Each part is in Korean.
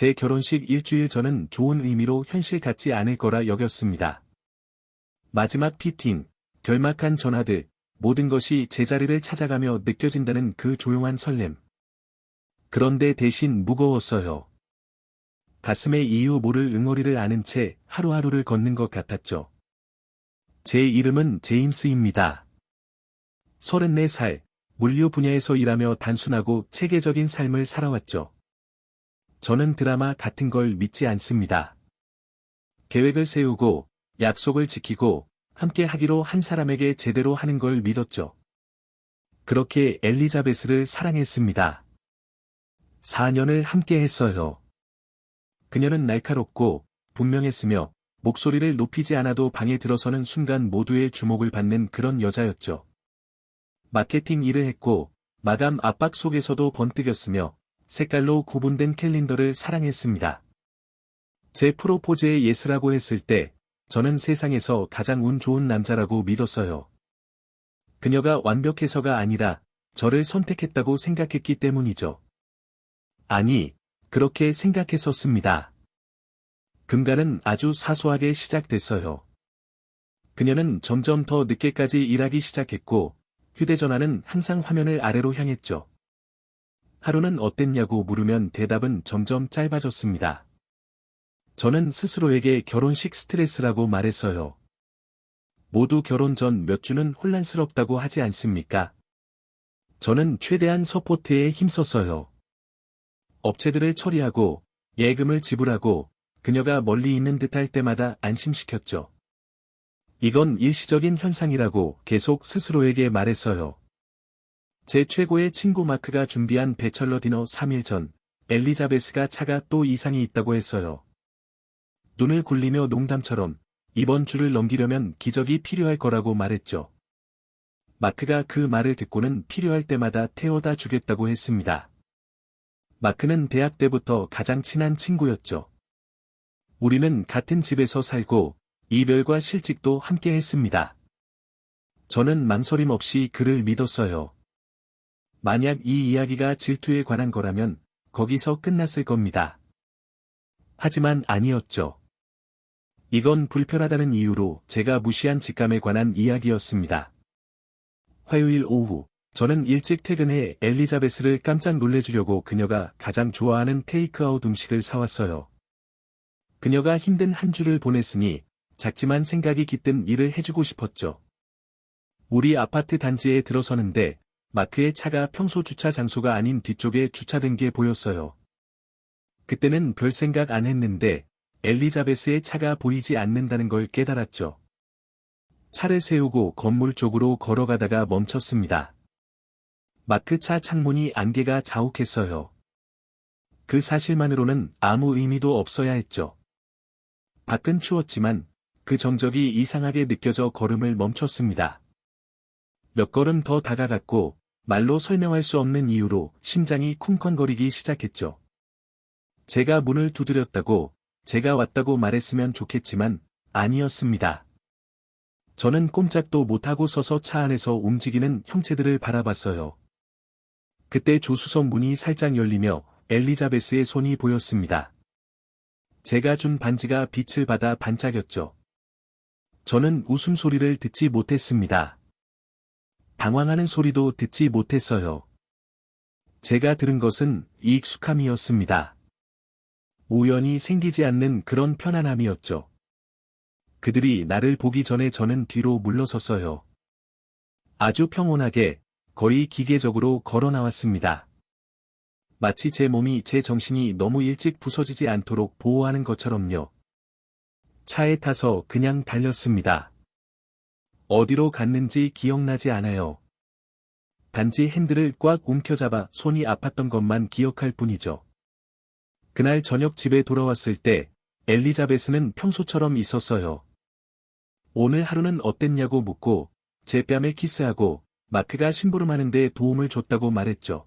제 결혼식 일주일 전은 좋은 의미로 현실 같지 않을 거라 여겼습니다. 마지막 피팅, 결막한 전화들, 모든 것이 제자리를 찾아가며 느껴진다는 그 조용한 설렘. 그런데 대신 무거웠어요. 가슴에 이유 모를 응어리를 아는 채 하루하루를 걷는 것 같았죠. 제 이름은 제임스입니다. 34살, 물류 분야에서 일하며 단순하고 체계적인 삶을 살아왔죠. 저는 드라마 같은 걸 믿지 않습니다. 계획을 세우고, 약속을 지키고, 함께 하기로 한 사람에게 제대로 하는 걸 믿었죠. 그렇게 엘리자베스를 사랑했습니다. 4년을 함께 했어요. 그녀는 날카롭고 분명했으며 목소리를 높이지 않아도 방에 들어서는 순간 모두의 주목을 받는 그런 여자였죠. 마케팅 일을 했고 마감 압박 속에서도 번뜩였으며 색깔로 구분된 캘린더를 사랑했습니다. 제 프로포즈의 예스라고 했을 때 저는 세상에서 가장 운 좋은 남자라고 믿었어요. 그녀가 완벽해서가 아니라 저를 선택했다고 생각했기 때문이죠. 아니, 그렇게 생각했었습니다. 금가는 아주 사소하게 시작됐어요. 그녀는 점점 더 늦게까지 일하기 시작했고, 휴대전화는 항상 화면을 아래로 향했죠. 하루는 어땠냐고 물으면 대답은 점점 짧아졌습니다. 저는 스스로에게 결혼식 스트레스라고 말했어요. 모두 결혼 전 몇 주는 혼란스럽다고 하지 않습니까? 저는 최대한 서포트에 힘썼어요. 업체들을 처리하고, 예금을 지불하고, 그녀가 멀리 있는 듯할 때마다 안심시켰죠. 이건 일시적인 현상이라고 계속 스스로에게 말했어요. 제 최고의 친구 마크가 준비한 배철러 디너 3일 전, 엘리자베스가 차가 또 이상이 있다고 했어요. 눈을 굴리며 농담처럼 이번 주를 넘기려면 기적이 필요할 거라고 말했죠. 마크가 그 말을 듣고는 필요할 때마다 태워다 주겠다고 했습니다. 마크는 대학 때부터 가장 친한 친구였죠. 우리는 같은 집에서 살고 이별과 실직도 함께 했습니다. 저는 망설임 없이 그를 믿었어요. 만약 이 이야기가 질투에 관한 거라면 거기서 끝났을 겁니다. 하지만 아니었죠. 이건 불편하다는 이유로 제가 무시한 직감에 관한 이야기였습니다. 화요일 오후, 저는 일찍 퇴근해 엘리자베스를 깜짝 놀래주려고 그녀가 가장 좋아하는 테이크아웃 음식을 사왔어요. 그녀가 힘든 한 주를 보냈으니 작지만 생각이 깃든 일을 해주고 싶었죠. 우리 아파트 단지에 들어서는데 마크의 차가 평소 주차 장소가 아닌 뒤쪽에 주차된 게 보였어요. 그때는 별 생각 안 했는데 엘리자베스의 차가 보이지 않는다는 걸 깨달았죠. 차를 세우고 건물 쪽으로 걸어가다가 멈췄습니다. 마크 차 창문이 안개가 자욱했어요. 그 사실만으로는 아무 의미도 없어야 했죠. 밖은 추웠지만 그 정적이 이상하게 느껴져 걸음을 멈췄습니다. 몇 걸음 더 다가갔고 말로 설명할 수 없는 이유로 심장이 쿵쾅거리기 시작했죠. 제가 문을 두드렸다고 제가 왔다고 말했으면 좋겠지만, 아니었습니다. 저는 꼼짝도 못하고 서서 차 안에서 움직이는 형체들을 바라봤어요. 그때 조수석 문이 살짝 열리며 엘리자베스의 손이 보였습니다. 제가 준 반지가 빛을 받아 반짝였죠. 저는 웃음소리를 듣지 못했습니다. 방황하는 소리도 듣지 못했어요. 제가 들은 것은 익숙함이었습니다. 우연히 생기지 않는 그런 편안함이었죠. 그들이 나를 보기 전에 저는 뒤로 물러섰어요. 아주 평온하게, 거의 기계적으로 걸어 나왔습니다. 마치 제 몸이 제 정신이 너무 일찍 부서지지 않도록 보호하는 것처럼요. 차에 타서 그냥 달렸습니다. 어디로 갔는지 기억나지 않아요. 단지 핸들을 꽉 움켜잡아 손이 아팠던 것만 기억할 뿐이죠. 그날 저녁 집에 돌아왔을 때 엘리자베스는 평소처럼 있었어요. 오늘 하루는 어땠냐고 묻고 제 뺨에 키스하고 마크가 심부름하는 데 도움을 줬다고 말했죠.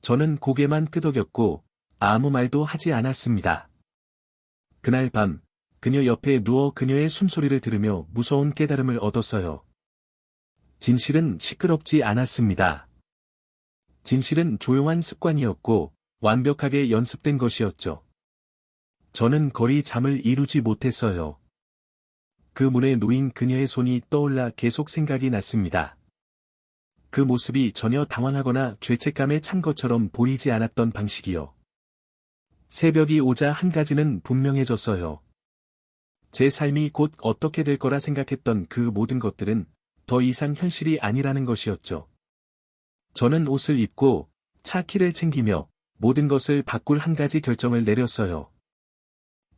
저는 고개만 끄덕였고 아무 말도 하지 않았습니다. 그날 밤 그녀 옆에 누워 그녀의 숨소리를 들으며 무서운 깨달음을 얻었어요. 진실은 시끄럽지 않았습니다. 진실은 조용한 습관이었고 완벽하게 연습된 것이었죠. 저는 거리 잠을 이루지 못했어요. 그 문에 놓인 그녀의 손이 떠올라 계속 생각이 났습니다. 그 모습이 전혀 당황하거나 죄책감에 찬 것처럼 보이지 않았던 방식이요. 새벽이 오자 한 가지는 분명해졌어요. 제 삶이 곧 어떻게 될 거라 생각했던 그 모든 것들은 더 이상 현실이 아니라는 것이었죠. 저는 옷을 입고 차 키를 챙기며 모든 것을 바꿀 한 가지 결정을 내렸어요.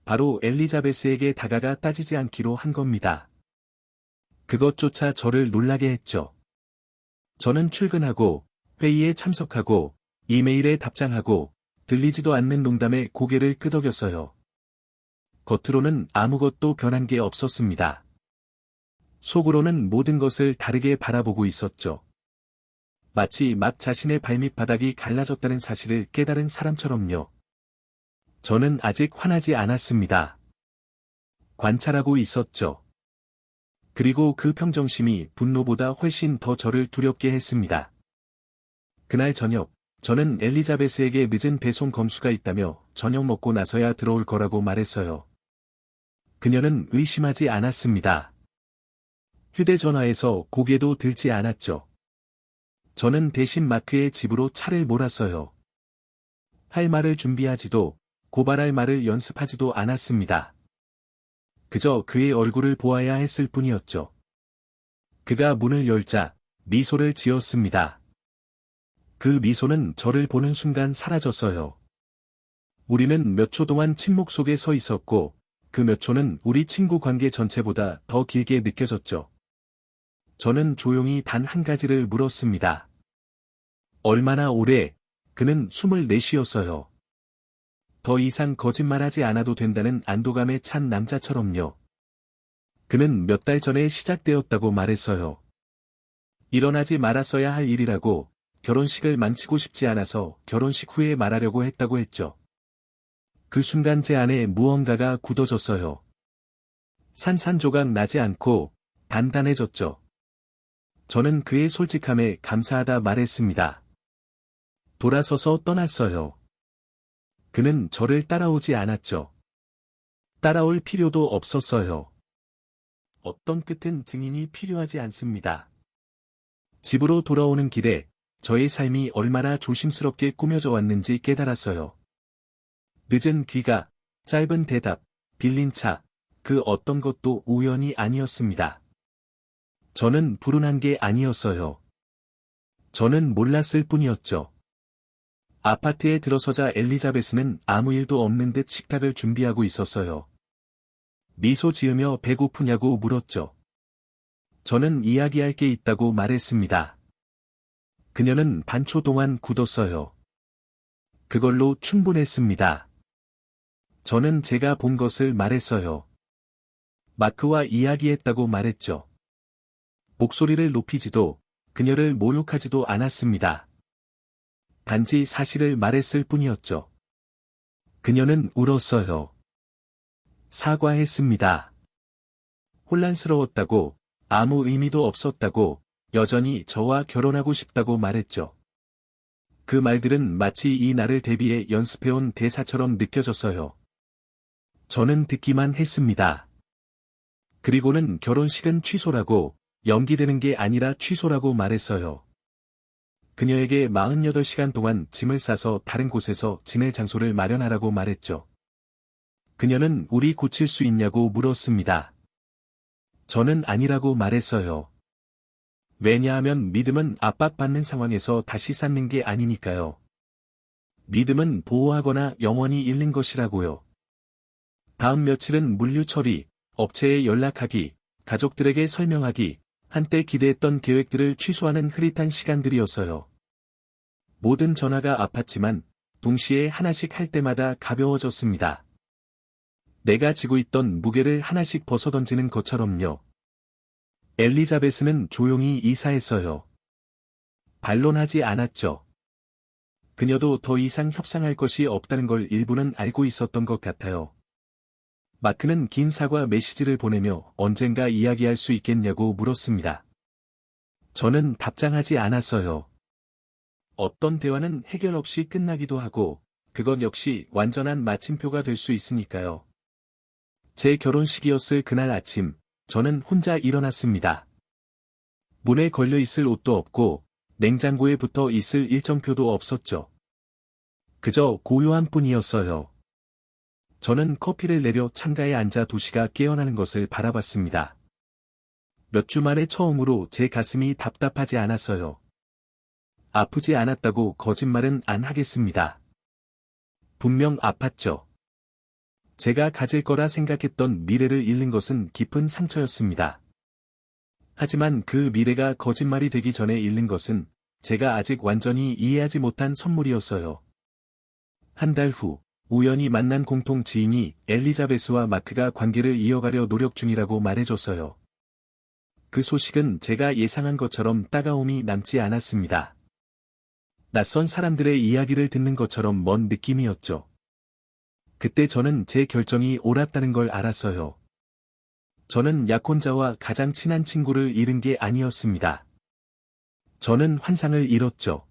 바로 엘리자베스에게 다가가 따지지 않기로 한 겁니다. 그것조차 저를 놀라게 했죠. 저는 출근하고 회의에 참석하고 이메일에 답장하고 들리지도 않는 농담에 고개를 끄덕였어요. 겉으로는 아무것도 변한 게 없었습니다. 속으로는 모든 것을 다르게 바라보고 있었죠. 마치 막 자신의 발밑 바닥이 갈라졌다는 사실을 깨달은 사람처럼요. 저는 아직 화나지 않았습니다. 관찰하고 있었죠. 그리고 그 평정심이 분노보다 훨씬 더 저를 두렵게 했습니다. 그날 저녁, 저는 엘리자베스에게 늦은 배송 검수가 있다며 저녁 먹고 나서야 들어올 거라고 말했어요. 그녀는 의심하지 않았습니다. 휴대전화에서 고개도 들지 않았죠. 저는 대신 마크의 집으로 차를 몰았어요. 할 말을 준비하지도 고발할 말을 연습하지도 않았습니다. 그저 그의 얼굴을 보아야 했을 뿐이었죠. 그가 문을 열자 미소를 지었습니다. 그 미소는 저를 보는 순간 사라졌어요. 우리는 몇 초 동안 침묵 속에 서 있었고 그 몇 초는 우리 친구 관계 전체보다 더 길게 느껴졌죠. 저는 조용히 단 한 가지를 물었습니다. 얼마나 오래? 그는 숨을 내쉬었어요. 더 이상 거짓말하지 않아도 된다는 안도감에 찬 남자처럼요. 그는 몇 달 전에 시작되었다고 말했어요. 일어나지 말았어야 할 일이라고 결혼식을 망치고 싶지 않아서 결혼식 후에 말하려고 했다고 했죠. 그 순간 제 안에 무언가가 굳어졌어요. 산산조각 나지 않고 단단해졌죠. 저는 그의 솔직함에 감사하다 말했습니다. 돌아서서 떠났어요. 그는 저를 따라오지 않았죠. 따라올 필요도 없었어요. 어떤 끝은 증인이 필요하지 않습니다. 집으로 돌아오는 길에 저의 삶이 얼마나 조심스럽게 꾸며져 왔는지 깨달았어요. 늦은 귀가, 짧은 대답, 빌린 차, 그 어떤 것도 우연이 아니었습니다. 저는 불운한 게 아니었어요. 저는 몰랐을 뿐이었죠. 아파트에 들어서자 엘리자베스는 아무 일도 없는 듯 식탁을 준비하고 있었어요. 미소 지으며 배고프냐고 물었죠. 저는 이야기할 게 있다고 말했습니다. 그녀는 반초 동안 굳었어요. 그걸로 충분했습니다. 저는 제가 본 것을 말했어요. 마크와 이야기했다고 말했죠. 목소리를 높이지도 그녀를 모욕하지도 않았습니다. 단지 사실을 말했을 뿐이었죠. 그녀는 울었어요. 사과했습니다. 혼란스러웠다고, 아무 의미도 없었다고, 여전히 저와 결혼하고 싶다고 말했죠. 그 말들은 마치 이 날을 대비해 연습해온 대사처럼 느껴졌어요. 저는 듣기만 했습니다. 그리고는 결혼식은 취소라고, 연기되는 게 아니라 취소라고 말했어요. 그녀에게 48시간 동안 짐을 싸서 다른 곳에서 지낼 장소를 마련하라고 말했죠. 그녀는 우리 고칠 수 있냐고 물었습니다. 저는 아니라고 말했어요. 왜냐하면 믿음은 압박받는 상황에서 다시 쌓는 게 아니니까요. 믿음은 보호하거나 영원히 잃는 것이라고요. 다음 며칠은 물류 처리, 업체에 연락하기, 가족들에게 설명하기, 한때 기대했던 계획들을 취소하는 흐릿한 시간들이었어요. 모든 전화가 아팠지만 동시에 하나씩 할 때마다 가벼워졌습니다. 내가 지고 있던 무게를 하나씩 벗어던지는 것처럼요. 엘리자베스는 조용히 이사했어요. 반론하지 않았죠. 그녀도 더 이상 협상할 것이 없다는 걸 일부는 알고 있었던 것 같아요. 마크는 긴 사과 메시지를 보내며 언젠가 이야기할 수 있겠냐고 물었습니다. 저는 답장하지 않았어요. 어떤 대화는 해결 없이 끝나기도 하고, 그것 역시 완전한 마침표가 될 수 있으니까요. 제 결혼식이었을 그날 아침, 저는 혼자 일어났습니다. 문에 걸려 있을 옷도 없고, 냉장고에 붙어 있을 일정표도 없었죠. 그저 고요한 뿐이었어요. 저는 커피를 내려 창가에 앉아 도시가 깨어나는 것을 바라봤습니다. 몇 주 만에 처음으로 제 가슴이 답답하지 않았어요. 아프지 않았다고 거짓말은 안 하겠습니다. 분명 아팠죠. 제가 가질 거라 생각했던 미래를 잃는 것은 깊은 상처였습니다. 하지만 그 미래가 거짓말이 되기 전에 잃는 것은 제가 아직 완전히 이해하지 못한 선물이었어요. 한 달 후, 우연히 만난 공통 지인이 엘리자베스와 마크가 관계를 이어가려 노력 중이라고 말해줬어요. 그 소식은 제가 예상한 것처럼 따가움이 남지 않았습니다. 낯선 사람들의 이야기를 듣는 것처럼 먼 느낌이었죠. 그때 저는 제 결정이 옳았다는 걸 알았어요. 저는 약혼자와 가장 친한 친구를 잃은 게 아니었습니다. 저는 환상을 잃었죠.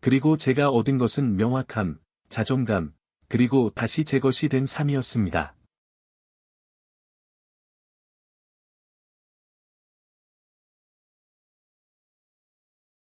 그리고 제가 얻은 것은 명확함, 자존감, 그리고 다시 제 것이 된 삶이었습니다.